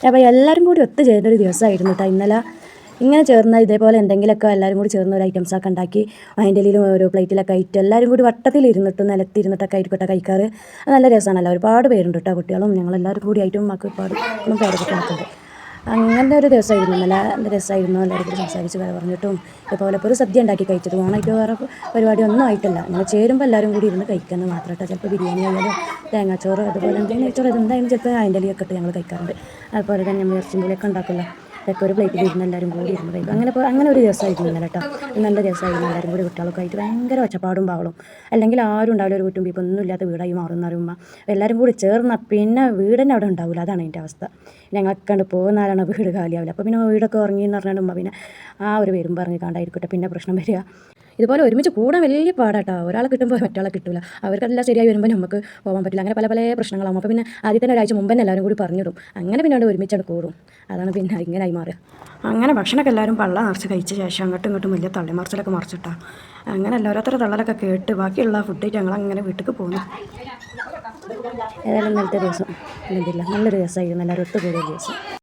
അപ്പോൾ എല്ലാവരും കൂടി ഒത്തു ചേർന്നൊരു ദിവസമായിരുന്നു കേട്ടോ ഇന്നലെ ഇങ്ങനെ ചേർന്ന ഇതേപോലെ എന്തെങ്കിലുമൊക്കെ എല്ലാവരും കൂടി ചേർന്ന ഒരു ഐറ്റംസൊക്കെ ഉണ്ടാക്കി അതിന്റെ ഇടയിലും ഓരോ പ്ലേറ്റിലൊക്കെ ആയിട്ട് എല്ലാവരും കൂടി വട്ടത്തിലിരുന്നിട്ടും നിലത്തിരുന്നിട്ടൊക്കെ ആയിരിക്കട്ടെ കഴിക്കാറ്. നല്ല രസമാണല്ലോ. ഒരുപാട് പേരുണ്ട് കേട്ടോ കുട്ടികളും. ഞങ്ങളെല്ലാവരും കൂടി ആയിട്ടും മക്കൾ ഒരുപാട് പേരൊക്കെ അങ്ങനത്തെ ഒരു ദിവസമായിരുന്നു. നല്ല രസമായിരുന്നു. എല്ലാവരും സംസാരിച്ച് കഥ പറഞ്ഞിട്ടും ഇതുപോലെ ഒരു സദ്യ ഉണ്ടാക്കി കഴിച്ചത് ഓണായിട്ട് വേറെ പരിപാടി ഒന്നും ആയിട്ടില്ല. അങ്ങനെ ചേരുമ്പോൾ എല്ലാവരും കൂടി ഇരുന്ന് കഴിക്കുന്നത് കേട്ടോ ചിലപ്പോൾ ബിരിയാണി ആയാലും തേങ്ങാച്ചോറ് അതുപോലെ എന്തെങ്കിലും നെയ്ച്ചോറ് എന്തായാലും ചിലപ്പോൾ അതിന്റെ ഇലയൊക്കെ ഇട്ട് ഞങ്ങൾ കഴിക്കാറുണ്ട്. അതുപോലെ തന്നെ നമ്മൾ ഇറച്ചിമ്പുളിയൊക്കെ ഉണ്ടാക്കില്ല അതൊക്കെ ഒരു പ്ലേറ്റിൽ ഇരുന്ന് എല്ലാവരും കൂടി ഇരുന്ന് അങ്ങനെ ഇപ്പോൾ അങ്ങനെ ഒരു ദിവസമായിരുന്നു ഇന്നലെ കേട്ടോ നല്ല ദിവസമായിരുന്നു എല്ലാവരും കൂടി കുട്ടികളൊക്കെ ആയിട്ട് ഭയങ്കര ഒച്ചപ്പാടും പാവളും അല്ലെങ്കിൽ ആരും ഉണ്ടാവില്ല ഒരു കുറ്റും ഇപ്പോൾ ഒന്നും ഇല്ലാത്ത വീടായി മാറുന്ന അറിയുമ്പോൾ എല്ലാവരും കൂടി ചേർന്ന പിന്നെ വീടിന്റെ അവിടെ ഉണ്ടാവില്ല അതാണ് അതിന്റെ അവസ്ഥ. ഞങ്ങളൊക്കെ കണ്ട് പോകുന്നാലാണ് വീട് കാലിയാവില്ല അപ്പോൾ പിന്നെ വീടൊക്കെ ഉറങ്ങി എന്ന് പറഞ്ഞാൽ ഉമ്മ പിന്നെ ആ ഒരു പേരും പറഞ്ഞ് കണ്ടായിരിക്കട്ടെ പിന്നെ പ്രശ്നം വരിക. ഇതുപോലെ ഒരുമിച്ച് കൂടാൻ വലിയ പാടാട്ടോ. ഒരാളെ കിട്ടുമ്പോൾ മറ്റാളെ കിട്ടില്ല അവർക്കെല്ലാം ശരിയായി വരുമ്പോൾ നമുക്ക് പോകാൻ പറ്റില്ല. അങ്ങനെ പല പല പ്രശ്നങ്ങളാകും അപ്പോൾ പിന്നെ ആദ്യം തന്നെ ഒരാഴ്ച മുമ്പ് തന്നെ എല്ലാവരും കൂടി പറഞ്ഞിടും. അങ്ങനെ പിന്നെ അവിടെ ഒരുമിച്ചാണ് കൂടും. അതാണ് പിന്നെ ഇങ്ങനെ ആയി മാറുക. അങ്ങനെ ഭക്ഷണമൊക്കെ എല്ലാവരും പള്ള നിറച്ച് കഴിച്ച ശേഷം അങ്ങോട്ടും ഇങ്ങോട്ടും വലിയ തള്ളിമറിച്ചിലൊക്കെ മറിച്ചിട്ടാ. അങ്ങനെ ഓരോരുത്തരുടെ തള്ളലൊക്കെ കേട്ട് ബാക്കിയുള്ള ഫുഡ് ഞങ്ങൾ അങ്ങനെ വീട്ടിലേക്ക് പോകുന്നു ഏതായാലും ഇന്നലത്തെ ദിവസം എന്തില്ല നല്ലൊരു ദിവസമായിരുന്നു. എല്ലാവരും ഒത്തുകൂടിയ ദിവസം.